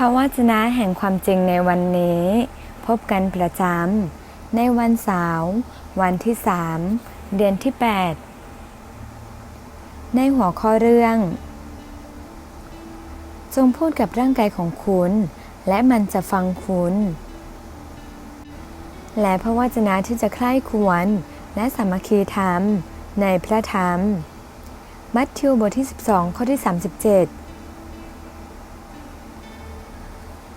พระวจนะแห่งความจริงในวันนี้ พบกันประจำในวันเสาร์วันที่3เดือนที่ 8 ในหัวข้อเรื่อง จงพูดกับร่างกายของคุณ และมันจะฟังคุณ และพระวจนะที่จะใคร่ควรและสามัคคีธรรมในพระธรรม มัทธิวบทที่ 12 ข้อที่ 37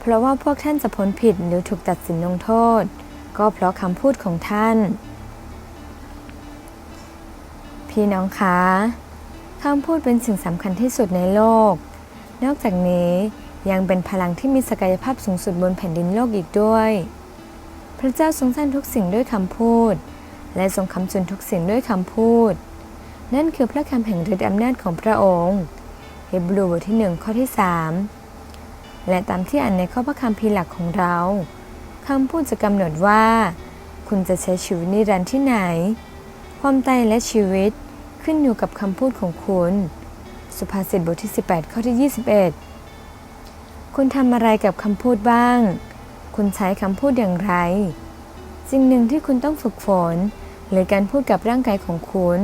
เพราะว่าพวกท่านจะพ้นผิดหรือถูกตัดสินลงโทษ ก็เพราะคำพูดของท่าน พี่น้องคะคำพูดเป็นสิ่งสำคัญที่สุดในโลก นอกจากนี้ยังเป็นพลังที่มีศักยภาพสูงสุดบนแผ่นดินโลกอีกด้วย พระเจ้าทรงสร้างทุกสิ่งด้วยคำพูด และทรงคำจุนทุกสิ่งด้วยคำพูด นั่นคือพระคำแห่งฤทธิอำนาจของพระองค์ เฮบรูบทที่หนึ่งข้อที่สาม และตามที่อ่านในข้อพระคัมภีร์หลักของเราคำพูดจะกำหนดว่า คุณจะใช้ชีวิตนิรันดร์ที่ไหน ความตายและชีวิตขึ้นอยู่กับคำพูดของคุณ สุภาษิตบทที่ 18 ข้อที่ 21 คุณทำอะไรกับคำพูดบ้าง คุณใช้คำพูดอย่างไรสิ่งหนึ่งที่คุณต้องฝึกฝน หรือการพูดกับร่างกายของคุณ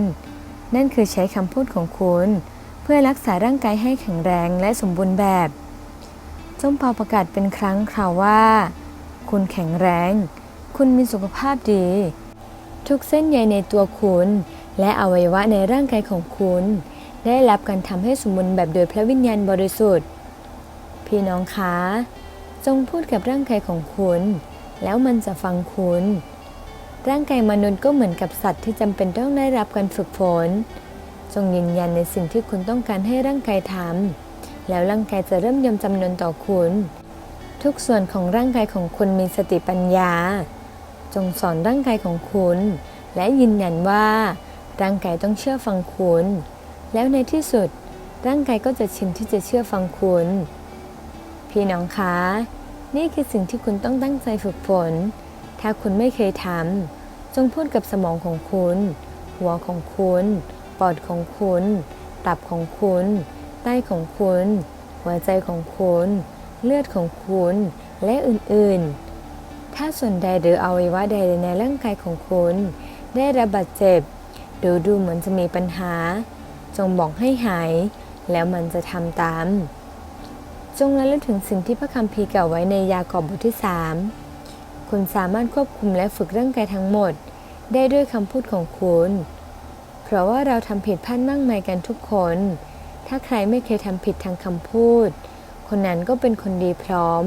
นั่นคือใช้คำพูดของคุณ เพื่อรักษาร่างกายให้แข็งแรงและสมบูรณ์แบบ จงเป่าประกาศเป็นครั้งคราวว่า คุณแข็งแรง คุณมีสุขภาพดี ทุกเส้นใยในตัวคุณ และอวัยวะในร่างกายของคุณ ได้รับการทำให้สมบูรณ์แบบโดยพระวิญญาณบริสุทธิ์ พี่น้องคะ จงพูดกับร่างกายของคุณ แล้วมันจะฟังคุณ ร่างกายมนุษย์ก็เหมือนกับสัตว์ที่จำเป็นต้องได้รับการฝึกฝน จงยืนยันในสิ่งที่คุณต้องการให้ร่างกายทำ แล้วร่างกายจะเริ่มยอมจำนนต่อคุณ ทุกส่วนของร่างกายของคุณมีสติปัญญา จงสอนร่างกายของคุณ และยืนยันว่า ร่างกายต้องเชื่อฟังคุณ แล้วในที่สุด ร่างกายก็จะชินที่จะเชื่อฟังคุณ พี่น้องคะนี่คือสิ่งที่คุณต้องตั้งใจฝึกฝน ถ้าคุณไม่เคยทำจงพูดกับสมองของคุณ หัวของคุณ ปอดของคุณ ตับของคุณ ไตของคุณ หัวใจของคุณ เลือดของคุณ และอื่นๆ ถ้าส่วนใดหรืออวัยวะใดในร่างกายของคุณ ได้รับบาดเจ็บหรือดูเหมือนจะมีปัญหา จงบอกให้หาย แล้วมันจะทำตาม จงระลึกถึงสิ่งที่พระคัมภีร์กล่าวไว้ในยากอบบทที่ 3 คุณสามารถควบคุมและฝึกร่างกายทั้งหมด ได้ด้วยคำพูดของคุณ เพราะว่าเราทำผิดพลาดมากมายกันทุกคน ถ้าใครไม่เคยทำผิดทางคำพูด คนนั้นก็เป็นคนดีพร้อม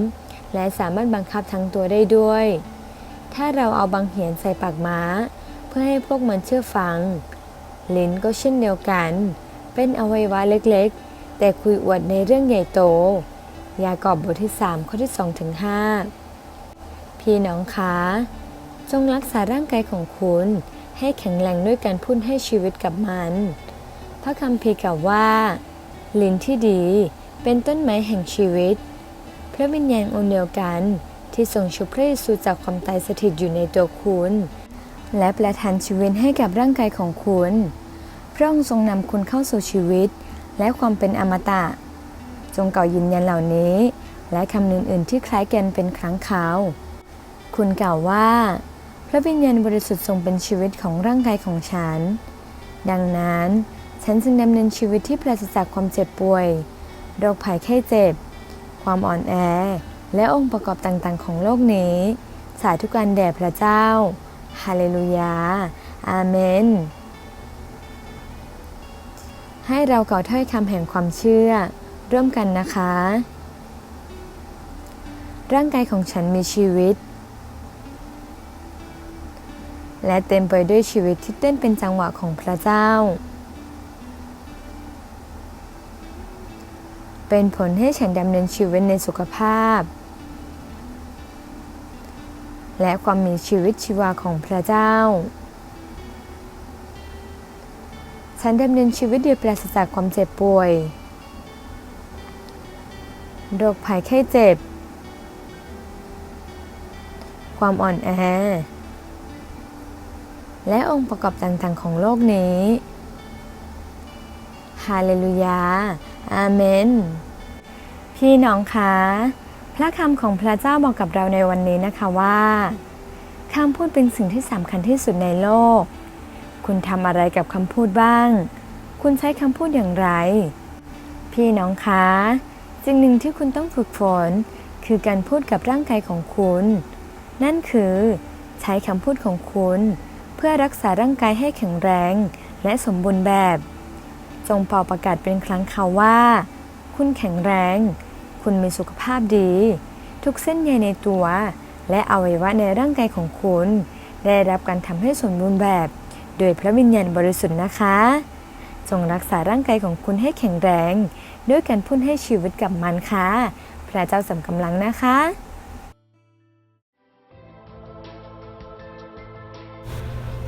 และสามารถบังคับทั้งตัวได้ด้วย ถ้าเราเอาบางเหียนใส่ปากม้า เพื่อให้พวกมันเชื่อฟัง ลิ้นก็เช่นเดียวกัน เป็นอวัยวะเล็กๆ แต่คุยอวดในเรื่องใหญ่โต ยากอบบทที่ 3 ข้อที่ 2 ถึง 5 พี่น้องคะจงรักษาร่างกายของคุณให้แข็งแรงด้วยการพูดให้ชีวิตกับมัน พระคัมภีร์กล่าวว่า ลิ้นที่ดีเป็นต้นไม้แห่งชีวิต พระวิญญาณองค์เดียวกันที่ทรงชุบพระเยซูจากความตายสถิตอยู่ในตัวคุณ และประทานชีวิตให้กับร่างกายของคุณ พระองค์ทรงนำคุณเข้าสู่ชีวิต และความเป็นอมตะ จงเก่ายืนยันเหล่านี้ และคำอื่นๆที่คล้ายกันเป็นครั้งคราว คุณกล่าวว่า พระวิญญาณบริสุทธิ์ทรงเป็นชีวิตของร่างกายของฉัน ดังนั้น ฉันจึงดำเนินชีวิตที่ปราศจากความเจ็บป่วย โรคภัยไข้เจ็บ ความอ่อนแอ และองค์ประกอบต่างๆ ของโลกนี้ สาธุการแด่พระเจ้า ฮาเลลูยา อาเมน ให้เรากล่าถ้อยคำแห่งความเชื่อ ร่วมกันนะคะ ร่างกายของฉันมีชีวิต และเต็มไปด้วยชีวิตที่เต้นเป็นจังหวะของพระเจ้า เป็นผลให้ฉันดำเนินชีวิตในสุขภาพ และความมีชีวิตชีวาของพระเจ้า ฉันดำเนินชีวิตโดยปราศจากความเจ็บป่วย โรคภัยไข้เจ็บ ความอ่อนแอ และองค์ประกอบต่างๆของโลกนี้ ฮาเลลูยา อาเมน พี่น้องคะ พระคำของพระเจ้าบอกกับเราในวันนี้นะคะว่าคำพูดเป็นสิ่งที่สำคัญที่สุดในโลก คุณทำอะไรกับคำพูดบ้าง คุณใช้คำพูดอย่างไร พี่น้องคะสิ่งหนึ่งที่คุณต้องฝึกฝน คือการพูดกับร่างกายของคุณ นั่นคือใช้คำพูดของคุณ เพื่อรักษาร่างกายให้แข็งแรง และสมบูรณ์แบบ จงเป่าประกาศเป็นครั้งคราวว่า คุณแข็งแรง คุณมีสุขภาพดี ทุกเส้นใยในตัว และอวัยวะในร่างกายของคุณ ได้รับการทำให้สมบูรณ์แบบ โดยพระวิญญาณบริสุทธิ์นะคะ จงรักษาร่างกายของคุณให้แข็งแรง ด้วยการพูดให้ชีวิตกับมันค่ะ พระเจ้าสำกำลังนะคะ